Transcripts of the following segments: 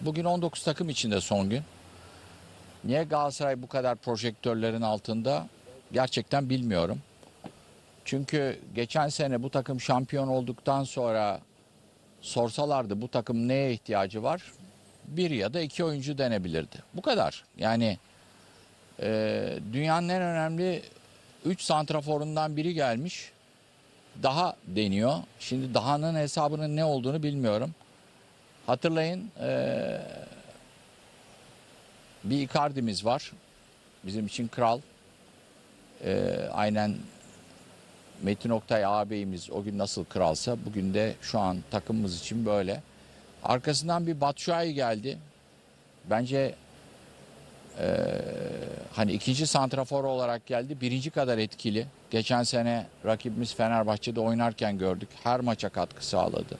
Bugün 19 takım içinde son gün. Niye Galatasaray bu kadar projektörlerin altında gerçekten bilmiyorum. Çünkü geçen sene bu takım şampiyon olduktan sonra sorsalardı bu takım neye ihtiyacı var? Bir ya da iki oyuncu denebilirdi. Bu kadar. Yani e, dünyanın en önemli 3 santraforundan biri gelmiş. Daha deniyor. Şimdi dahanın hesabının ne olduğunu bilmiyorum. Hatırlayın e, bir Icardi'miz var. Bizim için kral. E, aynen Metin Oktay ağabeyimiz o gün nasıl kralsa bugün de şu an takımımız için böyle. Arkasından bir Batshuayi geldi. Bence e, hani ikinci santrafor olarak geldi. Birinci kadar etkili. Geçen sene rakibimiz Fenerbahçe'de oynarken gördük. Her maça katkı sağladı.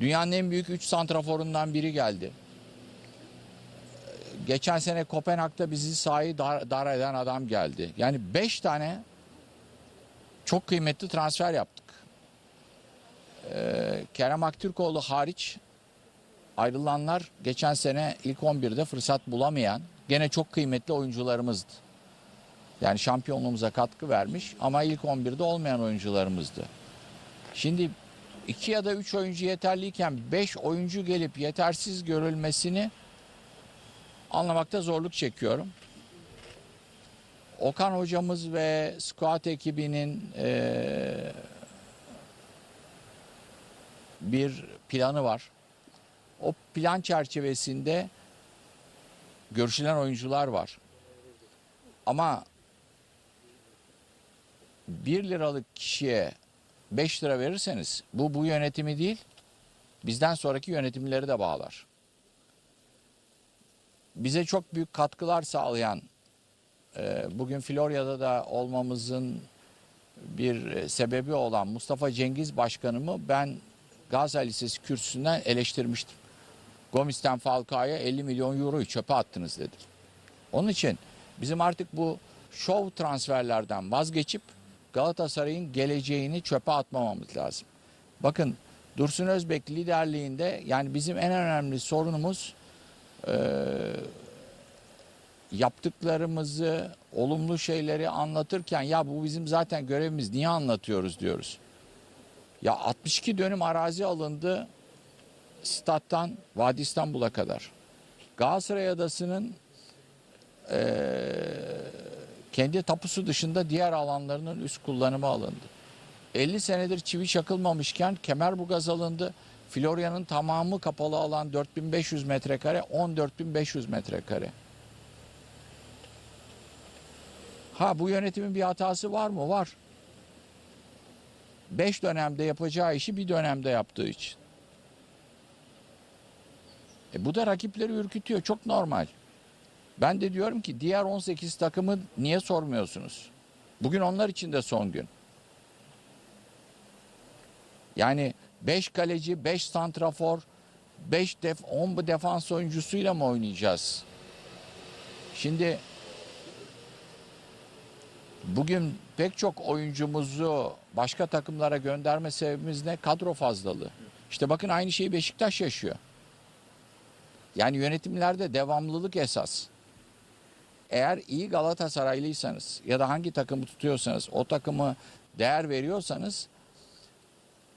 Dünyanın en büyük 3 santraforundan biri geldi. Geçen sene Kopenhag'da bizi sahayı dar, dar eden adam geldi. Yani 5 tane çok kıymetli transfer yaptık. Ee, Kerem Aktürkoğlu hariç ayrılanlar geçen sene ilk 11'de fırsat bulamayan gene çok kıymetli oyuncularımızdı. Yani şampiyonluğumuza katkı vermiş ama ilk 11'de olmayan oyuncularımızdı. Şimdi 2 ya da 3 oyuncu yeterliyken 5 oyuncu gelip yetersiz görülmesini anlamakta zorluk çekiyorum. Okan hocamız ve squat ekibinin eee, bir planı var. O plan çerçevesinde görüşülen oyuncular var. Ama 1 liralık kişiye 5 lira verirseniz bu bu yönetimi değil bizden sonraki yönetimleri de bağlar. Bize çok büyük katkılar sağlayan e, bugün Florya'da da olmamızın bir e, sebebi olan Mustafa Cengiz Başkanımı ben Galatasaray Lisesi kürsüsünden eleştirmiştim. Gomis'ten Falcao'ya 50 milyon euroyu çöpe attınız dedik. Onun için bizim artık bu şov transferlerden vazgeçip Galatasaray'ın geleceğini çöpe atmamamız lazım. Bakın Dursun Özbek liderliğinde yani bizim en önemli sorunumuz eee, yaptıklarımızı, olumlu şeyleri anlatırken ya bu bizim zaten görevimiz niye anlatıyoruz diyoruz. Ya 62 dönüm arazi alındı stat'tan Vadi İstanbul'a kadar. Galatasaray Adası'nın eee, kendi tapusu dışında diğer alanlarının üst kullanımı alındı. 50 senedir çivi çakılmamışken Kemerburgaz alındı. Florya'nın tamamı kapalı alan 4500 metrekare, 14500 metrekare. Ha bu yönetimin bir hatası var mı? Var. Beş dönemde yapacağı işi bir dönemde yaptığı için. E bu da rakipleri ürkütüyor. Çok normal. Ben de diyorum ki diğer 18 takımı niye sormuyorsunuz? Bugün onlar için de son gün. Yani 5 kaleci, 5 santrafor, 5 def 10 defans oyuncusuyla mı oynayacağız? Şimdi bugün pek çok oyuncumuzu başka takımlara gönderme sebebimiz ne? Kadro fazlalığı. İşte bakın aynı şeyi Beşiktaş yaşıyor. Yani yönetimlerde devamlılık esas. Eğer iyi Galatasaraylıysanız ya da hangi takımı tutuyorsanız o takımı değer veriyorsanız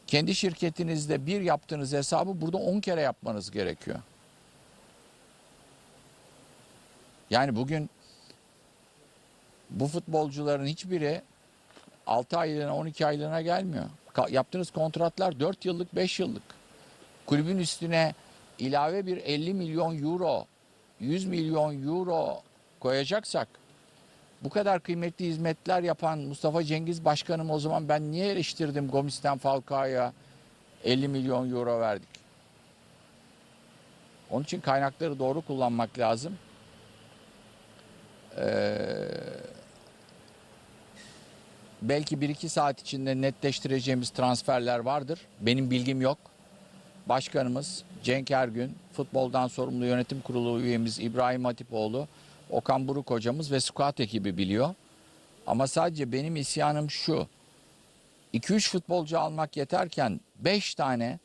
kendi şirketinizde bir yaptığınız hesabı burada 10 kere yapmanız gerekiyor. Yani bugün bu futbolcuların hiçbiri 6 aylığına 12 aylığına gelmiyor. Yaptığınız kontratlar 4 yıllık 5 yıllık. Kulübün üstüne ilave bir 50 milyon euro 100 milyon euro koyacaksak bu kadar kıymetli hizmetler yapan Mustafa Cengiz Başkanım o zaman ben niye eleştirdim Gomis'ten Falcao'ya 50 milyon euro verdik? Onun için kaynakları doğru kullanmak lazım. Ee, belki 1-2 saat içinde netleştireceğimiz transferler vardır. Benim bilgim yok. Başkanımız Cenk Ergün, futboldan sorumlu yönetim kurulu üyemiz İbrahim Hatipoğlu, Okan Buruk hocamız ve squad ekibi biliyor. Ama sadece benim isyanım şu. 2-3 futbolcu almak yeterken 5 tane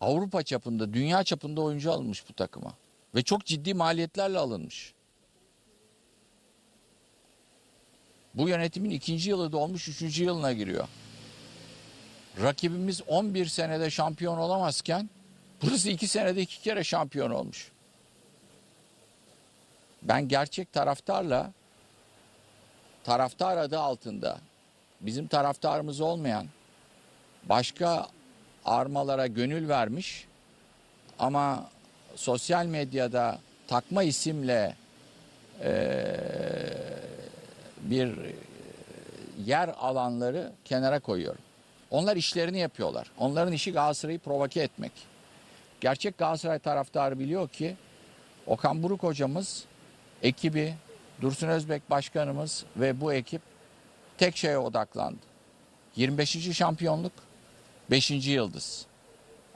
Avrupa çapında, dünya çapında oyuncu alınmış bu takıma. Ve çok ciddi maliyetlerle alınmış. Bu yönetimin ikinci yılı dolmuş, üçüncü yılına giriyor. Rakibimiz 11 senede şampiyon olamazken burası iki senede iki kere şampiyon olmuş. Ben gerçek taraftarla taraftar adı altında bizim taraftarımız olmayan başka armalara gönül vermiş ama sosyal medyada takma isimle eee, bir yer alanları kenara koyuyorum. Onlar işlerini yapıyorlar. Onların işi Galatasaray'ı provoke etmek. Gerçek Galatasaray taraftarı biliyor ki Okan Buruk hocamız, ekibi, Dursun Özbek başkanımız ve bu ekip tek şeye odaklandı. 25. şampiyonluk, 5. yıldız.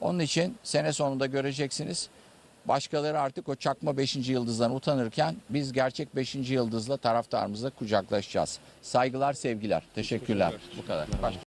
Onun için sene sonunda göreceksiniz. Başkaları artık o çakma 5. yıldızdan utanırken biz gerçek 5. yıldızla taraftarımızla kucaklaşacağız. Saygılar, sevgiler. Teşekkürler. Bu kadar.